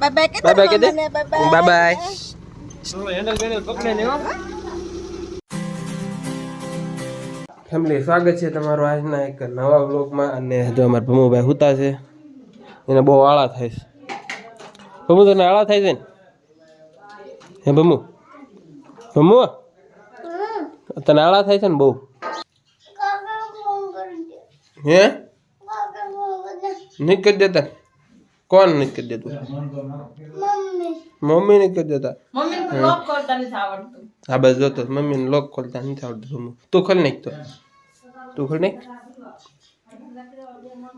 Bye bye કે bye bye દે bye family સ્વાગત છે તમારું આજના એક નવા બ્લોગમાં અને જો અમારા ભમુભાઈ હુતા છે એને બહુ આળા થાય છે. ભમુ તને આળા થાય છે ને? હે ભમુ? ભમુ? તને આળા થાય છે ને બહુ? હે? નહીં કરી દેતા કોણ નહીં કરી દેતું મમ્મી મમ્મી નહીં કરી દેતા મમ્મીને લોક કરતા નથી આવડતું. હા બસ જોતો મમ્મીને લોક ખોલતા નથી આવડતું તું ખોલ નાખ તો. તું ખોલ નાખ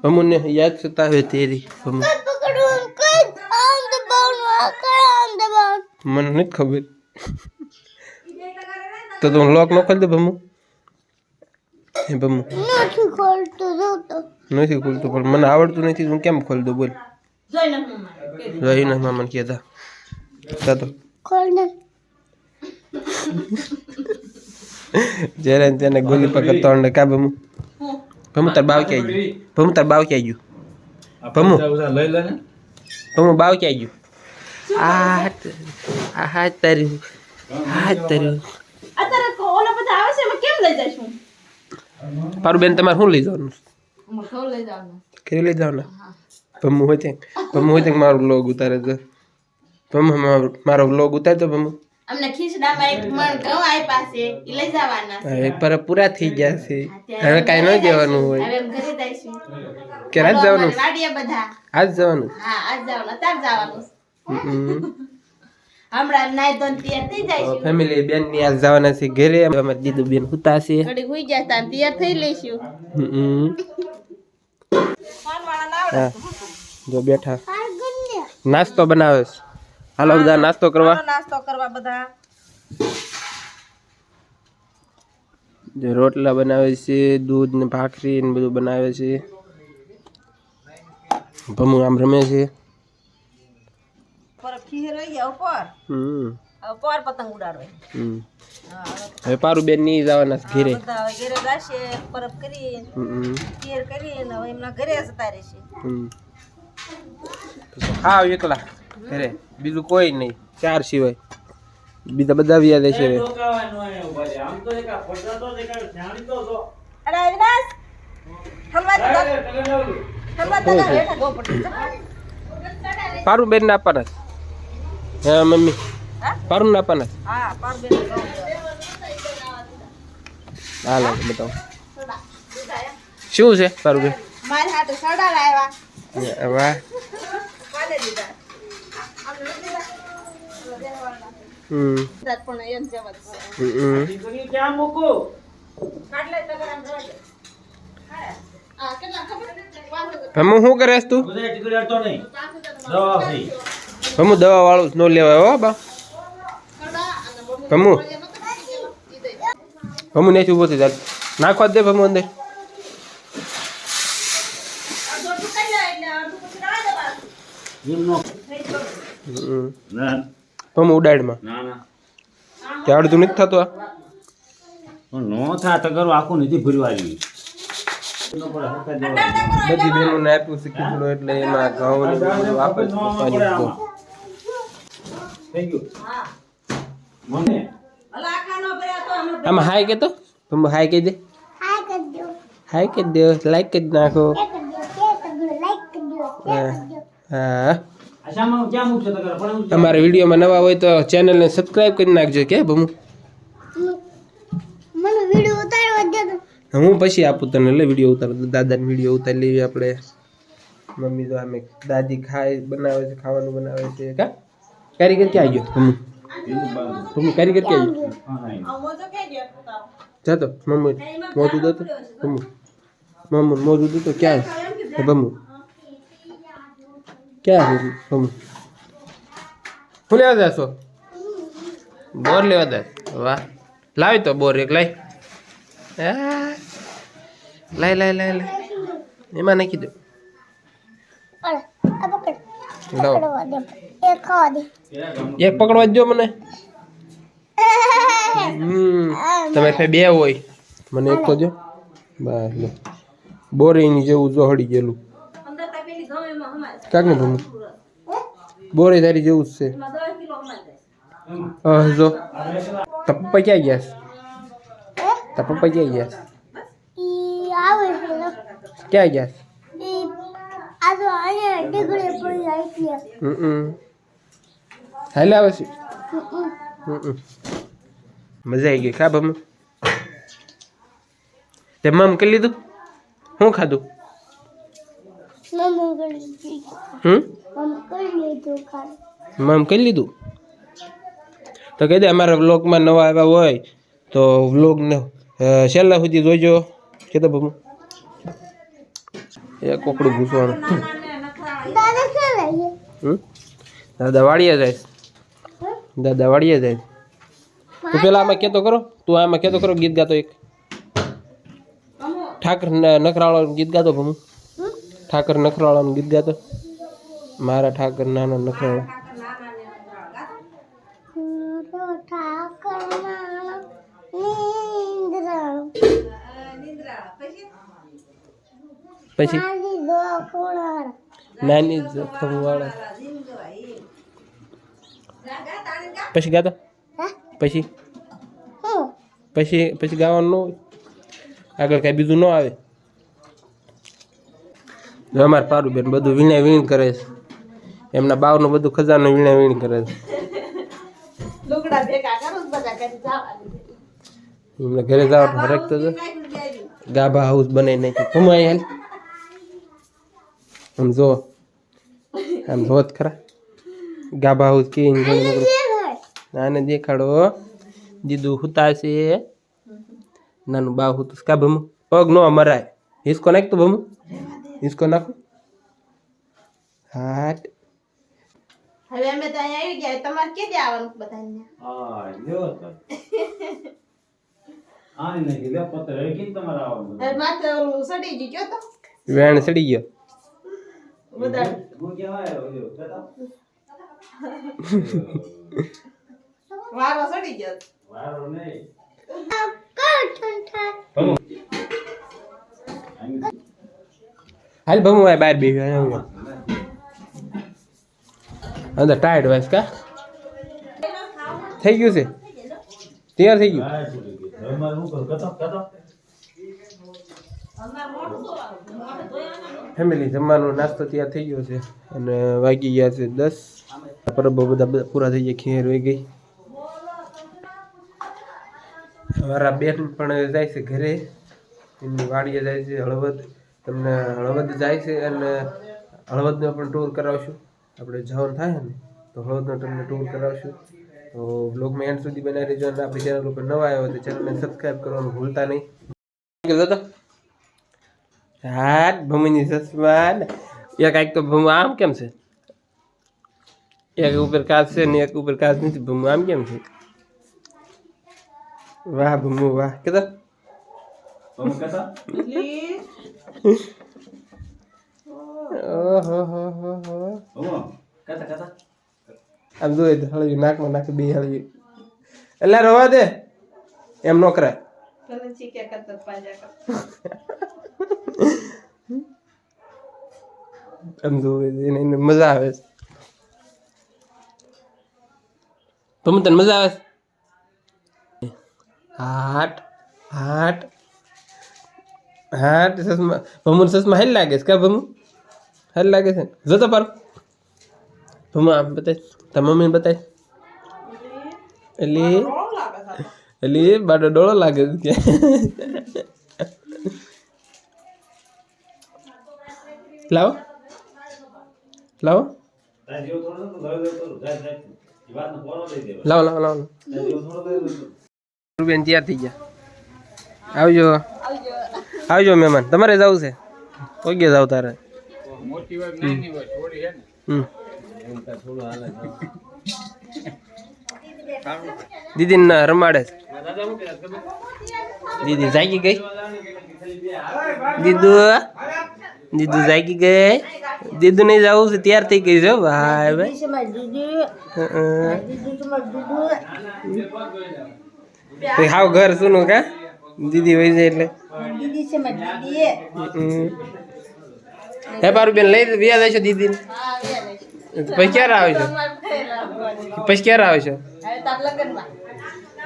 ભમુને યાદ સતાવે તેરી. મને નથી ખબર. તો તું લોક ન ખોલ દે ભમુ. હે. ભમુ નથી ખોલતું જોતો. નથી ખોલતું પણ મને આવડતું નથી હું કેમ ખોલ દઉં બોલ. જોઈને મામાને કહેતા તા તો. ખોલ દે જ્યારે તેને ગોલી પકડતો અને કા ભમુ? ભમુ તાર બાવ ક્યાં ગયું? ભમુ તાર બાવ ક્યાં ગયું? ભમુ. ભમુ બાવ ક્યાં ગયું? આ આ હાથ તાર્યું હાથ તાર્યું અત્યારે કો- ઓલા બધા આવે છે એમાં કેમ લઈ જઈશું પારું બેન તમારે શું લઈ જવાનું? હું લઈ જાવ ને ભમુ હોય ત્યાં. ભમુ હોય ત્યાં મારો લોગ ઉતારે તો ભમુ મારો લોગ ઉતારે તો ભમુ અમને ખીચડામાં એક મણ ઘઉં આપ્યા છે એ લઈ જવાના છે. હવે પર પૂરા થઈ ગયા છે. હવે કાંઈ ન જવાનું હોય. હવે ઘરે જઈશું. કે રાત જવાનું? વાડીએ બધા. આજ જવાનું? હા આજ જવાનું. અત્યારે જવાનું. હમ. હમણાં નાઈ ધોઈને તૈયાર થઈ જઈશું ફેમિલી બેનની આજ જવાના છે ઘરે. અમે દીદુ બેન હુતા છે. ઘડી હુઈ જાય તાર તૈયાર થઈ લઈશું. હમ. હા. જો બેઠા. નાસ્તો બનાવે છે. હાલો બધા નાસ્તો કરવા. નાસ્તો કરવા બધા. જો રોટલા બનાવે છે દૂધ ને ભાખરી ને બધું બનાવે છે. ભમુ આમ રમે છે. ખીર રહી ગયા ઉપર. હમ. હવે પર પતંગ ઉડાડવે. હમ. હવે પારું બેનની જવાના ઘરે. બધા ઘરે જશે પરબ કરી હમ. ખીર કરીને હવે એમના ઘરે જતા રહેશે. હમ. ખાવ એકલા ઘરે. બીજું કોઈ નહીં. ચાર સિવાય. બીજા બધા વ્યા દેશે હવે. અરે અવિનાશ! હલવા હલવા દે હેઠા ગો પડી પારું બેન ને આપવાના છે. હા મમ્મી હા? પારું ને આપવાના છે. હા પર બેન હાલો બતાવો શું છે પારું બેન મારી હાથે સડા લાવ્યા વાહ કાલે દીધા હમ રાત પણ એમ જેવા જ છે. હમ ખાટલે તગર આમ રહેવા દે. આ કેટલા ખબર વાંધો ભમુ શું કરે છે તું ભમુ દવા વાળું ન લેવાય હો બા. ભમુ. ભમુ નહીં ઊભો થઈ જાય નાખવા દે ભમુ અંદર. ભમુ ઉડાડમાં. કે અડધું નથી થતું આ? નો થા આખું નથી ભરવાની બધી બહેનોને આપ્યું છે એટલે એમાં ઘઉં ને બધું. થઈ આમાં હાય કે તો તમે હાય કહી દે હાય કરી દો હાય કહી દે લાઈક નાખો. કે દો લાઈક કે હા. કરી દો હા. આશામાં ક્યાં મૂકશો તો કરો પણ અમારા વિડીયોમાં નવા હોય તો ચેનલને સબસ્ક્રાઇબ કરી નાખજો કે ભમુ મને વિડિયો ઉતારવા દે તો. હું પછી આપું તને લે વીડિયો ઉતાર. દાદાને વીડિયો ઉતારી લેવી આપણે. મમ્મી તો આમે દાદી ખાય બનાવે છે ખાવાનું બનાવે છે કા? કારીગર ક્યાં ગયો? ભમુ ભમુ કારીગર ક્યાં ગયો? જાતો મમ્મી મોજુદ દો તો. ભમુ મમ્મી મોજુદ દો તો ક્યાં? બમ્મુ ક્યાં છે ભમુ શું લેવા જાશો? બોર લેવા દે વાહ. લાવી તો બોર એક લાઈ લાઈ લાય લાય લાય એમાં નાખી દો. લાવો. ખાવા એક પકડવા જો મને. હમ તમે ફે બે હોય. મને એક તો જો બસ લો. બોરિંગ જેવું જો હળી ગયેલું. કાક ને ભમુ બોરી તારી જેવું જ છે. હા જો. તાર પપ્પા ક્યાં ગયા છે? તાર પપ્પા ક્યાં ગયા છે. ક્યાં ગયા છે? એટલે હમ. હાલે આવે છે. હમ. હમ મજા આવી ગઈ. ખા બમ મમ કરી લીધું? શું ખાધું? હમ? લીધું મમ કરી લીધું? તો કહી દે અમારા વ્લોગમાં નવા આવ્યા હોય તો વ્લોગને છેલ્લા સુધી જોઈજો કે તો બબુ એ કોકડું ઘૂસવાનું. દાદા વાડીએ જાય દાદા વાડીએ જાય. તું પેલા આમાં કહેતો કરો તું આમાં કહેતો કરો ગીત ગાતો એક. ઠાકર નખરાવાળાનું ગીત ગાતો ભમુ ઠાકર નખરાવાળાનું ગીત ગાતો. મારા ઠાકર નાનો નીંદરા પછી? નાની જોખમ વાળા પછી ગાતા? પછી? પછી પછી ગાવાનું ન હોય? આગળ કાંઈ બીજું ન આવે? અમારે પારું બેન બધું વીણે વીણ કરે છે. એમના બાવનું બધું ખજાનું વીણે વીણ કરે છે જ એમને ઘરે જવાનું હરક તો ગાભા હાઉસ બનાવી નહીં કમાઈ હાલ. આમ જો આમ જોત ખરા. ગાભા હાઉસ કે નાને દેખાડો. દીદુ હુતા છે. નાનું બા હુતું કા ભમુ? પગ નો મરાય. હિસકો નાખ તો ભમુ? હિસકો નાખો. હાટ. હવે અમે તો અહીંયા આવી ગયા. તમારે કેદી આવવાનું બધાને? હા લ્યો તો. આની નાખી લે પત્ર હવે કેમ તમારે આવવાનું હવે માથે ઓલું સડી ગયું. તો? વેણ બધા. કેવાય વારો સડી ગયો. વારો નહીં. હાલ ભમુ આ બાર બે અંદર ટાયર્ડ વાઈસ કા? થઈ ગયું છે? તૈયાર થઈ ગયું? ફેમિલી જમવાનો નાસ્તો તૈયાર થઈ ગયો છે અને વાગી ગયા છે દસ. પરબો બધા બધા પૂરા થઈ ગયા, ખીર રહી ગઈ. મારા બેન પણ જાય છે ઘરે. એમની વાડીએ જાય છે હળવદ. તમને હળવદ જાય છે અને હળવદનો પણ ટૂર કરાવશું. આપણે જવાનું થાય ને, તો હળવદનો તમને ટૂર કરાવશું. તો બ્લોગમાં એન્ડ સુધી બનાવી રહેજો અને આપણી ચેનલ ઉપર નવા આવ્યો તો ચેનલને સબસ્ક્રાઈબ કરવાનું ભૂલતા નહીં. જતો હાટ, ભમની સસમાન. એ કાંઈક તો ભમ આમ કેમ છે? એક ઉપર કાચ છે ને એક ઉપર કાચ નથી ભૂમું આમ કેમ છે? વાહ ભૂમું વાહ. કે તમે કહેતા ઓહો હો હો હો. હું કહેતા કહેતા આમ જોઈ તો હળવી નાકમાં નાખી બે હળવી. એટલે રવા દે. એમ નો કરાય. આમ જોઈ એને મજા આવે છે. ભમુ તને મજા આવે? હાટ હાટ હાટ સસમા ભમુ સસમા હેલ લાગે છે કા ભમુ? હેલ લાગે છે? જોતો પાર. ભમુ આમ બતાય. તાર મમ્મીને બતાય. એટલે એટલે બાડો ડોળો લાગે છે કે લાવો. લાવો. લાવ લાવ. લાવો. રૂપિયા તૈયાર થઈ ગયા. આવજો. આવજો મહેમાન. તમારે જવું છે ઓકે જાવ તારે. હમ. દીદી ને રમાડે છે. દીદી જાગી ગઈ. દીદુ. દીદુ જાગી ગઈ દીદુ નહીં જવું છે ત્યાર થઈ ગઈ છે ભાઈ ભાઈ. તો હાવ ઘર સુનું કા? દીદી હોય જાય એટલે. હે પારું બેન લઈ વ્યાજ આવશો દીદી પછી ક્યારે આવે છે. પછી ક્યારે આવે છે?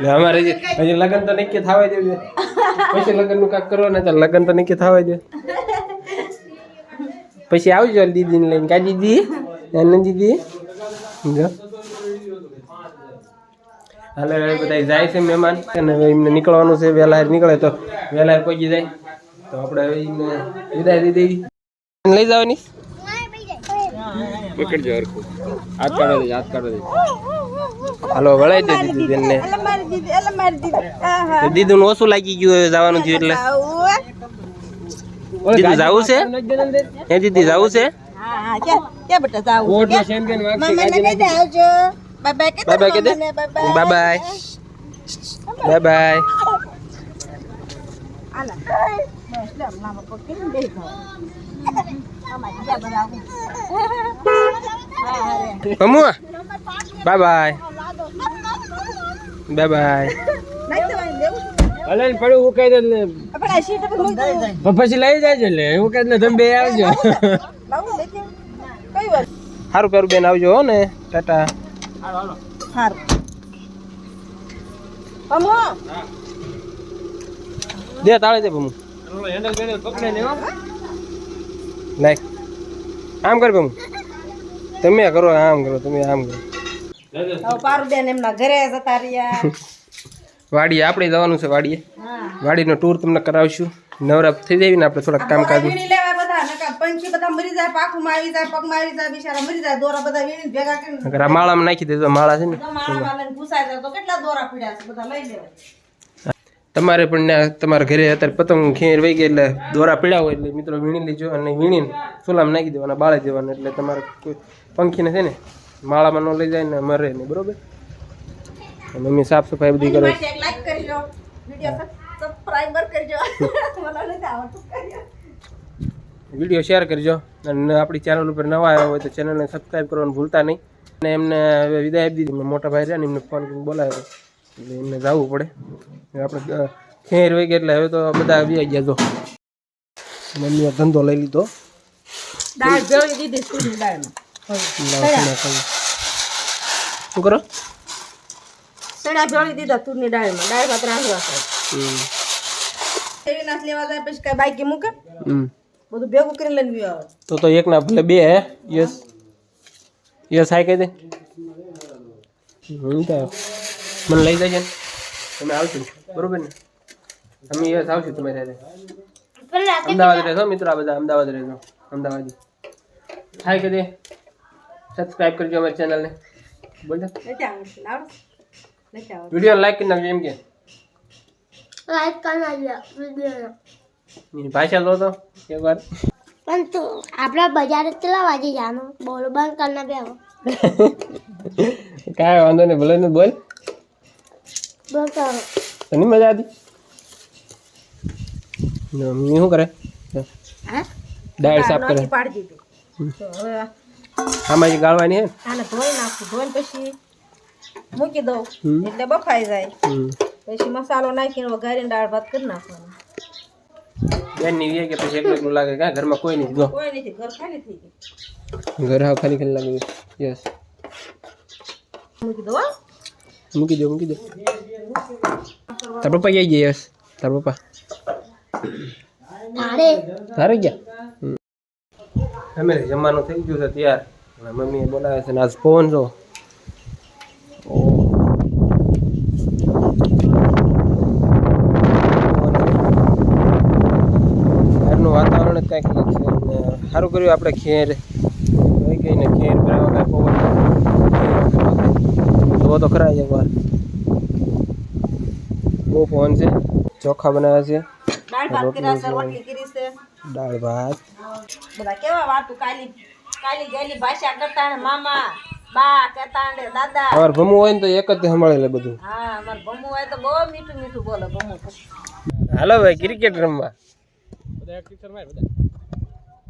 ને અમારે હજી લગ્ન તો નક્કી થવા દેવું પછી લગ્નનું કાંક કરો ને તો લગ્ન તો નક્કી થવા દે પછી આવજો દીદી ને લઈને. કા દીદી? એને દીદી? જો. હાલે હવે બધા જાય છે મહેમાન. અને હવે એમને નીકળવાનું છે. વહેલા નીકળે તો વહેલા પહોંચી જાય. તો આપણે હવે એમને વિદાય દઈ દેવી લઈ જવાની? પકડજો હરખું. હાથ કાઢો દે હાથ કાઢો દે. હાલો વળાઈ દે દીદી બેનને. એટલે મારી દીદી એટલે મારી દીદી. આહા. દીદી નું ઓછું લાગી ગયું જવાનું થયું એટલે. દીદી જાવું છે? હે દીદી જાવું છે? હા હા ક્યાં? ક્યાં બેટા જાવું મામાને કહી દે આવજો બાય બાય બાય બાય કે દે. બાય બાય બાય આલા. લેવું? પડે હું કહી દે ને. પછી લઈ જાય એટલે હું કહી દે તમે બે આવજો. સારું પેરું બેન આવજો હો ને. ટાટા. સારું દે તાળે દે ને હો. લાય આમ કર મમ્મુ તમે કરો આમ કરો તમે આમ કરો. પારુબેન એમના ઘરે જતા રહ્યા. વાડીએ આપણે જવાનું છે વાડીએ. વાડીનો ટૂર તમને કરાવશું. નવરા થઈ જાય ને આપણે થોડાક નકર આ માળામાં નાખી દેજો માળા છે ને. તમારે પણ તમારા ઘરે અત્યારે પતંગ ખેર વહી ગઈ એટલે દોરા પીડા હોય એટલે મિત્રો વીણી લેજો અને વીણીને ચૂલામાં નાખી દેવાના બાળે દેવાના એટલે તમારે કોઈ પંખીને છે ને માળામાં ન લઈ જાય ને મરે નહીં બરોબર? મમ્મી સાફ સફાઈ બધી કરો. લાઈક કરજો વિડિયો સબસ્ક્રાઇબ કરજો મને નથી આવડતું વીડિયો શેર કરજો અને આપણી ચેનલ ઉપર નવા આવ્યા હોય તો ચેનલને સબસ્ક્રાઈબ કરવાનું ભૂલતા નહીં. અને એમને હવે વિદાય આપી દીધી. મોટા ભાઈ રહ્યા ને એમને ફોન બોલાવ્યો. એટલે એમને જવું પડે. આપણે ખેર વહી ગયા એટલે હવે તો બધા આવી ગયા તો મમ્મીએ ધંધો લઈ લીધો. દાળ ભેળી દીધી શું કરો? સડા ભેળી દીધા તુરની ની દાળ ભાત રાંધવા થાય હમ. એવી નાથ લેવા જાય પછી કઈ બાઈકી મૂકે? હમ. બધું ભેગું કરીને લઈને બી આવે તો તો એકના ભલે બે હે. યસ. યસ હાય કહી દે. હું તો મને લઈ જાય ને તમે આવશો બરોબર ને? અમે યસ આવશું તમારી સાથે. અમદાવાદ રહેશો મિત્રો આ બધા અમદાવાદ રહેશો અમદાવાદી. હાય કહી દે. સબસ્ક્રાઈબ કરજો અમારી ચેનલને બોલ વીડિયો લાઈક કરી નાખજો એમ કે. લાઈક કરना વીડિયો ની ભાષા લો તો એકવાર. પણ તો આપણા બજાર કેટલા વાગે જવાનું બોલ બંધ કરના બેહો. કાંઈ વાંધો નહીં બોલે ને બોલ. બોલ કરો તને મજા આવી મમ્મી શું કરે? હા? દાળ સાફ કરે. પાડી દીધી. હવે આમાં જે ગાળવાની હે? આને ધોઈ નાખું ધોઈને પછી મૂકી દઉં. એટલે બફાઈ જાય. પછી મસાલો નાખીને વઘારીને દાળ ભાત કરી નાખવાનો. બેનની વીએ કે પછી એકલું એકલું લાગે કાં ઘરમાં કોઈ નહીં ગો કોઈ નથી ઘર ખાલી થઈ ગયું. ઘર હાવ ખાલી ખાલી લાગે યસ મૂકી દો મૂકી દો. તાર પપ્પા ક્યાં ગયા? યસ તાર પપ્પા. તારે તારે ગયા. અમે જમવાનું થઈ ગયું છે તૈયાર. મમ્મીએ બોલાવે છે ને આજ ફોન જો બહારનું વાતાવરણ જ કાંઈક અલગ છે અને સારું કર્યું આપણે ખેર. હોય ગઈ ને ખેર ભરાવા કાંઈ પવન જોવો તો ખરા એક વાર. બહુ પવન છે. ચોખા બનાવ્યા છે. દાળ ભાત બધા કેવા વાતું કાલી કાલી ગયેલી ભાષા કરતા મામા બા દાદા. અમારે ભમું હોય ને તો એક જ સંભાળે લે બધું. હા અમાર ભમુ હોય તો બહુ મીઠું મીઠું બોલે ભમુ હાલો ભાઈ ક્રિકેટ રમવા.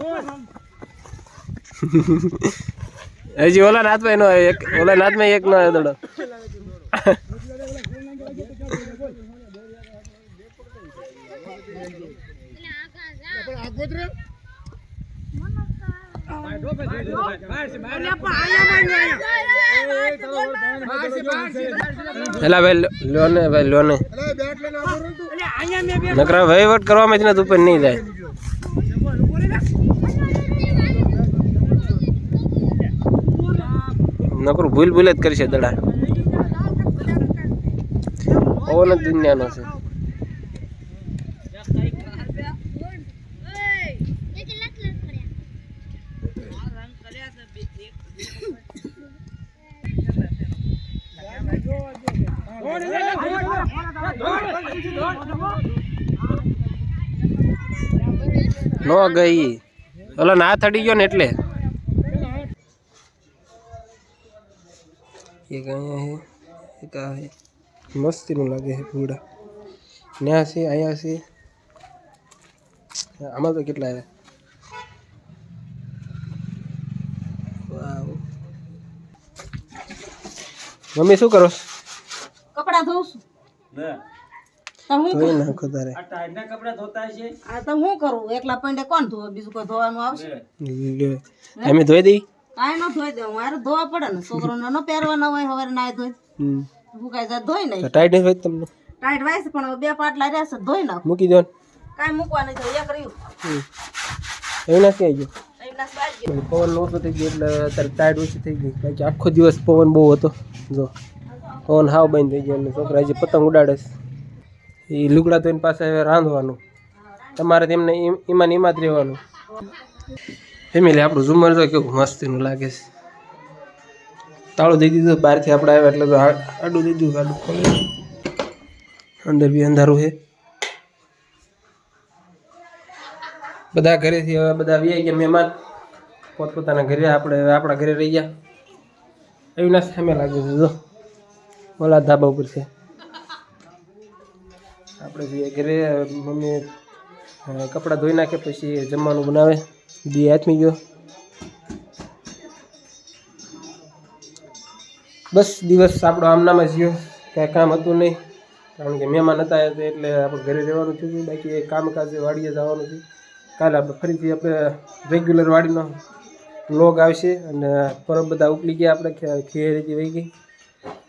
હજી ઓલા નાથમાં નો એક, ઓલા નાથમાં એક નો દડો. એલા ભાઈ, લો ને ભાઈ, લો ને. નકરા વહીવટ કરવામાં જ નથી ઉપર નહીં જાય. નકરું ભૂલ ભૂલ જ કરશે દડા. પવન જ દુનિયાનો છે. નો ગઈ. ઓલો ના થડી ગયો ને એટલે. એક અહીંયા છે એક આ છે મસ્તીનું લાગે છે પૂડા ત્યાં છે અહીંયા છે આમાં તો કેટલા છે મમ્મી શું કરો કપડા કપડાં ધોઉં છું લે ધોઈ નાખો તારે આ કપડા ધોતા છે આ તો હું કરું એકલા પંડે કોણ ધોવે બીજું કોઈ ધોવાનું આવશે અમે ધોઈ દઈ કાંઈ ન ધોઈ દે મારે ધોવા પડે ને. છોકરોને ન પહેરવાના હોય હવે નાય ધોઈ. હમ. હું કાંઈ જા ધોઈ નહીં. ટાઈટ નહીં હોય તમને. ટાઈટ વાય પણ બે પાટલા રહ્યા છે ધોઈ નાખ. મૂકી દો કાંઈ મૂકવા નહીં તો એક રહ્યું. આવજો અહીં ગયો. પવન ઓછો થઈ ગયો એટલે અત્યારે ટાઈટ ઓછી થઈ ગઈ. બાકી આખો દિવસ પવન બહુ હતો. જો પવન હાવ બંધ થઈ ગયો અને છોકરા જે પતંગ ઉડાડે છે. એ લુગડા તો એની પાસે રાંધવાનું. તમારે તેમને એમાં ઈમાં જ રહેવાનું. ફેમિલી આપણું ઝુમર તો કેવું મસ્તીનું લાગે છે. તાળું દઈ દીધું, બહારથી આપણે આવ્યા એટલે તો આડું દીધું, આડું ખોલે અંદર બી અંધારું છે. બધા ઘરેથી હવે બધા આવી ગયા મહેમાન. પોતપોતાના ઘરે આપણે આપણા ઘરે રહી ગયા. એવી ના સામે લાગે છે, જો. ઓલા ધાબા ઉપર છે. આપણે ઘરે મમ્મી કપડાં ધોઈ નાખે પછી જમવાનું બનાવે. દી આથમી ગયો બસ દિવસ આપણો આમનામાં જ ગયો. કાંઈ કામ હતું નહીં. કારણ કે મહેમાન હતા એટલે આપણે ઘરે રહેવાનું થયું બાકી એ કામકાજ વાડીએ જવાનું છે. કાલે આપણે ફરીથી આપણે રેગ્યુલર વાડીનો લોગ આવશે અને પરબ બધા ઉપલી ગયા આપણે. ખેરીથી વહી ગઈ.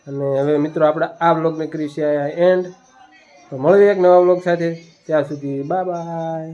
અને હવે મિત્રો આપણે આ બ્લોગને કરીશું એન્ડ તો મળીએ એક નવા બ્લોગ સાથે. ત્યાં સુધી બાય બાય